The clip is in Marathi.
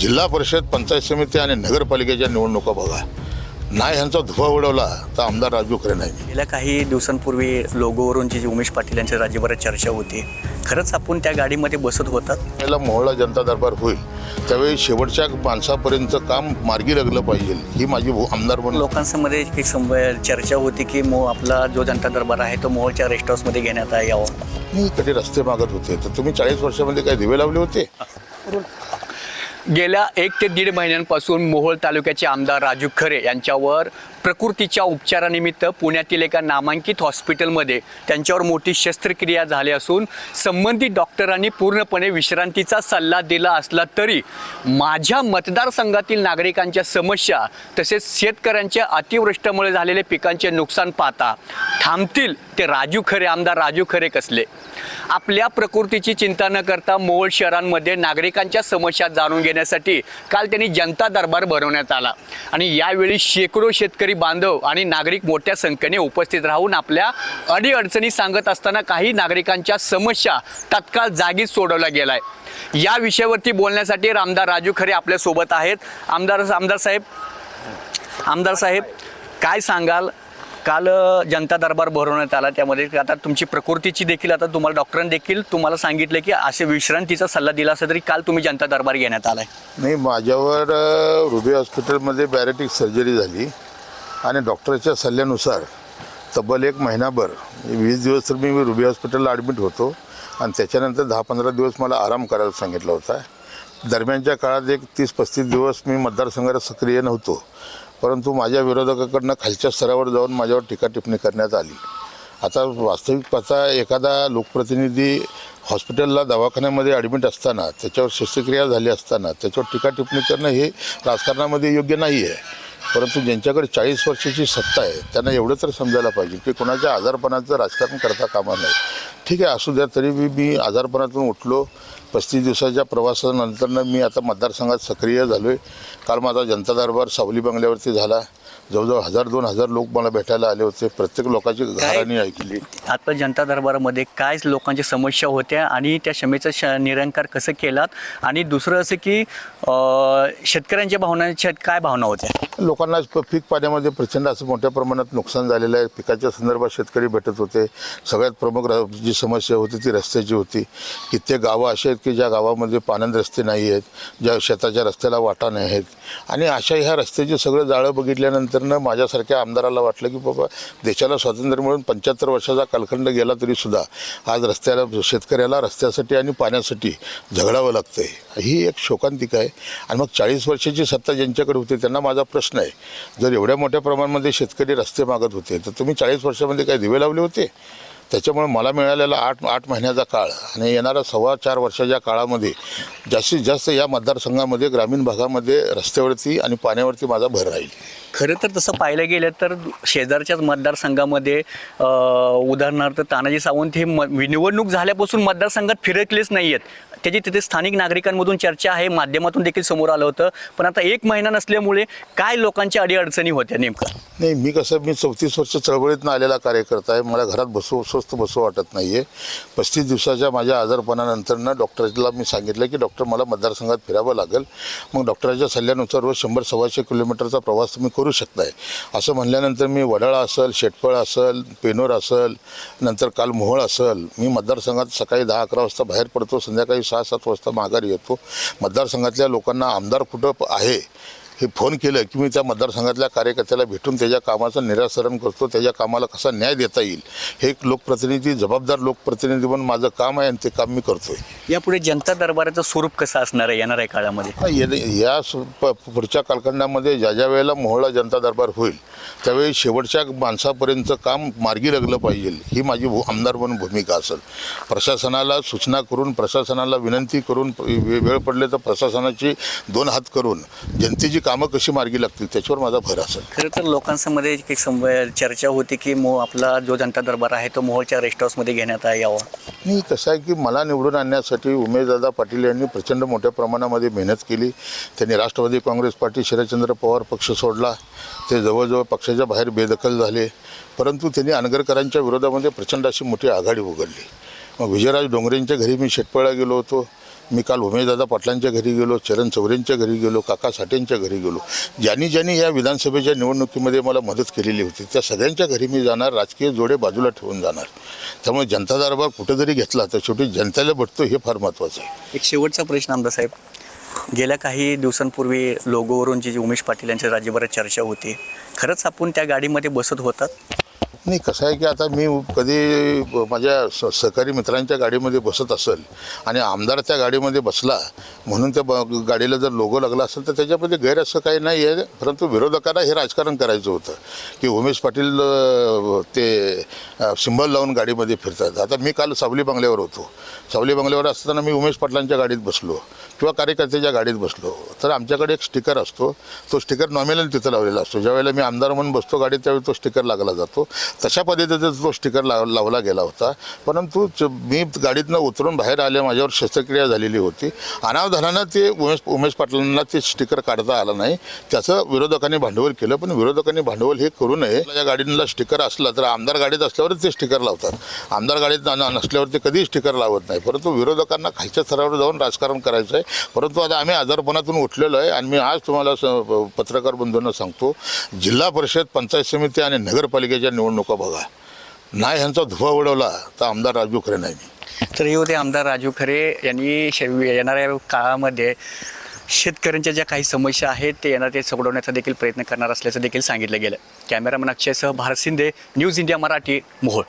जिल्हा परिषद पंचायत समिती आणि नगरपालिकेच्या निवडणुका बघा. नाही ह्यांचा धुवा उडवला तर आमदार राजू खरे नाही. गेल्या काही दिवसांपूर्वी लोगोवरून जी उमेश पाटील यांच्या राज्यभरात चर्चा होती खरंच आपण त्या गाडीमध्ये बसत होतात त्याला मोहळा जनता दरबार होईल. त्यावेळी शेवटच्या माणसापर्यंत काम मार्गी लागलं पाहिजे ही माझी आमदार म्हणून. लोकांसमध्ये एक चर्चा होती की मो आपला जो जनता दरबार आहे तो मोहोळच्या रेस्ट हाऊसमध्ये घेण्यात यावा. मी कधी रस्ते मागत होते तर तुम्ही चाळीस वर्षामध्ये काय दिवे लावले होते? गेल्या एक ते दीड महिन्यांपासून मोहोळ तालुक्याचे आमदार राजू खरे यांच्यावर प्रकृतीच्या उपचारानिमित्त पुण्यातील एका नामांकित हॉस्पिटलमध्ये त्यांच्यावर मोठी शस्त्रक्रिया झाली असून संबंधित डॉक्टरांनी पूर्णपणे विश्रांतीचा सल्ला दिला असला तरी माझ्या मतदारसंघातील नागरिकांच्या समस्या तसेच शेतकऱ्यांच्या अतिवृष्टीमुळे झालेले पिकांचे नुकसान पाहता थांबतील ते राजू खरे आमदार राजू खरे कसले? आपल्या प्रकृतीची चिंता न करता मोहोळ शहरांमध्ये नागरिकांच्या समस्या जाणून घेण्यासाठी काल त्यांनी जनता दरबार भरवण्यात आला. आणि यावेळी शेकडो शेतकरी बांधव आणि नागरिक मोठ्या संख्येने उपस्थित राहून आपल्या अडीअडचणी सांगत असताना काही नागरिकांच्या समस्या तत्काळ जागीच सोडवल्या गेलाय. या विषयावरती बोलण्यासाठी आमदार राजू खरे आपल्यासोबत आहेत. आमदार आमदार साहेब आमदार साहेब काय सांगाल? काल जनता दरबार भरवण्यात आला त्यामध्ये आता तुमची प्रकृतीची देखील आता तुम्हाला डॉक्टरांनी देखील तुम्हाला सांगितलं की असे विश्रांतीचा सल्ला दिला असेल तरी काल तुम्ही जनता दरबार घेण्यात आलाय. नाही माझ्यावर हृदय हॉस्पिटलमध्ये बॅरेटिक सर्जरी झाली. आणि डॉक्टरच्या सल्ल्यानुसार तब्बल एक महिनाभर वीस दिवस तर मी रुबी हॉस्पिटलला ॲडमिट होतो. आणि त्याच्यानंतर दहा पंधरा दिवस मला आराम करायला सांगितला होता. दरम्यानच्या काळात एक तीस पस्तीस दिवस मी मतदारसंघात सक्रिय नव्हतो. परंतु माझ्या विरोधकाकडनं खालच्या स्तरावर जाऊन माझ्यावर टीका टिप्पणी करण्यात आली. आता वास्तविक पाहता एखादा लोकप्रतिनिधी हॉस्पिटलला दवाखान्यामध्ये ॲडमिट असताना त्याच्यावर शस्त्रक्रिया झाली असताना त्याच्यावर टीका टिप्पणी करणं हे राजकारणामध्ये योग्य नाही आहे परंतु ज्यांच्याकडे चाळीस वर्षाची सत्ता आहे त्यांना एवढं तर समजायला पाहिजे की कोणाच्या आजारपणाचं राजकारण करता कामा नये. ठीक आहे असू द्या तरी मी मी आजारपणातून उठलो. पस्तीस दिवसाच्या प्रवासानंतरनं मी आता मतदारसंघात सक्रिय झालो आहे काल माझा जनता दरबार सावली बंगल्यावरती झाला. जवळजवळ हजार दोन हजार लोक मला भेटायला आले होते. प्रत्येक लोकांची घराणी ऐकली. आता जनता दरबारामध्ये काय लोकांच्या समस्या होत्या आणि त्या क्षमेचं श निरंकार कसं केलात? आणि दुसरं असं की अ, शेतकऱ्यांच्या भावनांच्या काय भावना होत्या? लोकांना प- पीक पाण्यामध्ये प्रचंड असं मोठ्या प्रमाणात नुकसान झालेलं आहे. पिकाच्या संदर्भात शेतकरी भेटत होते. सगळ्यात प्रमुख र- जी समस्या होती ती रस्त्याची होती. कित्येक गावं अशी आहेत की ज्या गावामध्ये पानंद रस्ते नाही आहेत ज्या शेताच्या रस्त्याला वाटा नाही आहेत. आणि अशा ह्या रस्त्याची सगळं जाळं बघितल्यानंतरनं माझ्यासारख्या आमदाराला वाटलं की बाबा देशाला स्वातंत्र्य मिळून पंच्याहत्तर वर्षाचा कालखंड गेला तरीसुद्धा आज रस्त्याला शेतकऱ्याला रस्त्यासाठी आणि पाण्यासाठी झगडावं लागतं आहे ही एक शोकांतिका आहे. आणि मग चाळीस वर्षाची सत्ता ज्यांच्याकडे होती त्यांना माझा प्रश्न आहे. जर एवढ्या मोठ्या प्रमाणामध्ये शेतकरी रस्ते मागत होते तर तुम्ही चाळीस वर्षामध्ये काय दिवे लावले होते? त्याच्यामुळे मला मिळालेला आठ आठ महिन्याचा काळ आणि येणाऱ्या सव्वा चार वर्षाच्या काळामध्ये जास्तीत जास्त या मतदारसंघामध्ये ग्रामीण भागामध्ये रस्त्यावरती आणि पाण्यावरती माझा भर राहील. खरं तर तसं पाहायला गेलं तर शेजारच्याच मतदारसंघामध्ये उदाहरणार्थ तानाजी सावंत हे म निवडणूक झाल्यापासून मतदारसंघात फिरकलेच नाही आहेत त्याची तिथे स्थानिक नागरिकांमधून चर्चा आहे माध्यमातून देखील समोर आलं होतं. पण आता एक महिना नसल्यामुळे काय लोकांच्या अडीअडचणी होत्या नेमकं? नाही मी कसं मी चौतीस वर्ष चळवळीतनं आलेला कार्यकर्ता आहे. मला घरात बसू स्वस्त बसू वाटत नाही आहे पस्तीस दिवसाच्या माझ्या आजारपणानंतरनं डॉक्टरला मी सांगितलं की डॉक्टर मला मतदारसंघात फिरावं लागेल. मग डॉक्टरच्या सल्ल्यानुसार रोज शंभर सव्वाशे किलोमीटरचा प्रवास तुम्ही करू शकताय. असं म्हणल्यानंतर मी वडाळा असेल शेटफळ असेल पेनोर असेल नंतर काल मोहोळ असेल मी मतदारसंघात सकाळी दहा अकरा वाजता बाहेर पडतो संध्याकाळी सहा सात वाजता माघारी येतो. मतदारसंघातल्या लोकांना आमदार कुठं आहे? हे फोन केलं की मी त्या मतदारसंघातल्या कार्यकर्त्याला भेटून त्याच्या कामाचं निरासरण करतो त्याच्या कामाला कसा न्याय देता येईल? हे एक लोकप्रतिनिधी जबाबदार लोकप्रतिनिधी म्हणून माझं काम आहे आणि ते काम मी करतोय. यापुढे जनता दरबाराचं स्वरूप कसं असणार आहे येणाऱ्या काळामध्ये? ये- पुढच्या कालखंडामध्ये ज्या ज्या वेळेला मोहळा जनता दरबार होईल त्यावेळी शेवटच्या माणसापर्यंत काम मार्गी लागलं पाहिजे ही माझी आमदार म्हणून भूमिका असेल. प्रशासनाला सूचना करून प्रशासनाला विनंती करून वेळ पडले तर प्रशासनाची दोन हात करून जनतेची कामं कशी मार्गी लागतील त्याच्यावर माझा भर असेल. खरं तर लोकांसमध्ये एक चर्चा होती की मो आपला जो जनता दरबार आहे तो मोहोळच्या रेस्ट हाऊसमध्ये घेण्यात यावा. नाही कसं आहे की मला निवडून आणण्यासाठी उमेशदादा पाटील यांनी प्रचंड मोठ्या प्रमाणामध्ये मेहनत केली. त्यांनी राष्ट्रवादी काँग्रेस पार्टी शरदचंद्र पवार पक्ष सोडला. ते जवळजवळ पक्षाच्या बाहेर बेदखल झाले. परंतु त्यांनी अनगरकरांच्या विरोधामध्ये प्रचंड अशी मोठी आघाडी उघडली. मग विजयराज डोंगरेंच्या घरी मी शेटपळा गेलो होतो. मी काल उमेशदादा पाटलांच्या घरी गेलो चरण चौरेंच्या घरी गेलो काका साठेंच्या घरी गेलो. ज्यांनी ज्यांनी या विधानसभेच्या निवडणुकीमध्ये मला मदत केलेली होती त्या सगळ्यांच्या घरी मी जाणार राजकीय जोडे बाजूला ठेवून जाणार. त्यामुळे जनता दरबार कुठं जरी घेतला तर शेवटी जनतेला भेटतो हे फार महत्त्वाचं आहे. एक शेवटचा प्रश्न आमदार साहेब. गेल्या काही दिवसांपूर्वी लोगोवरून जी जी उमेश पाटील यांच्या राज्यभरात चर्चा होती खरंच आपण त्या गाडीमध्ये बसत होतात? नाही कसं आहे की आता मी कधी माझ्या स सहकारी मित्रांच्या गाडीमध्ये बसत असेल आणि आमदार त्या गाडीमध्ये बसला म्हणून त्या ब- गाडीला जर लोगो लागला असेल तर त्याच्यामध्ये गैर असं काही नाही आहे परंतु विरोधकांना हे राजकारण करायचं होतं की उमेश पाटील ते सिंबल लावून गाडीमध्ये फिरतात. आता मी काल सावली बंगल्यावर होतो. सावली बंगल्यावर असताना मी उमेश पाटलांच्या गाडीत बसलो किंवा कार्यकर्त्याच्या गाडीत बसलो. तर आमच्याकडे एक स्टिकर असतो. तो स्टिकर नॉमिनल तिथं लावलेला असतो. ज्यावेळेला मी आमदार म्हणून बसतो गाडीत त्यावेळी तो स्टिकर लागला जातो. तशा पद्धतीचा तो स्टिकर लाव लावला गेला होता. परंतु च- मी गाडीतनं उतरून बाहेर आले माझ्यावर शस्त्रक्रिया झालेली होती. अनावधानानं ते उमेश उमेश पाटलांना ते स्टिकर काढता आलं नाही. त्याचं विरोधकांनी भांडवल केलं पण विरोधकांनी भांडवल हे करू नये. या गाडीला स्टिकर असला तर आमदार गाडीत असल्यावरच ते स्टिकर लावतात. आमदार गाडीत नसल्यावर ते कधीही स्टिकर लावत नाही. परंतु विरोधकांना खालच्या स्तरावर जाऊन राजकारण करायचं आहे. परंतु आता आम्ही आजारपणातून उठलेलो आहे आणि मी आज तुम्हाला स- पत्रकार बंधूंना सांगतो जिल्हा परिषद पंचायत समिती आणि नगरपालिकेच्या निवडणूक नको बघा. नाही ह्यांचा धुवा उडवला तर आमदार राजू खरे नाही. मी तर हे होते आमदार राजू खरे यांनी शे- येणाऱ्या काळामध्ये शेतकऱ्यांच्या ज्या काही समस्या आहेत ते येणार ते सोडवण्याचा देखील प्रयत्न करणार असल्याचं देखील सांगितलं गेलं. कॅमेरामन अक्षयसह भारत शिंदे न्यूज इंडिया मराठी मोहोळ.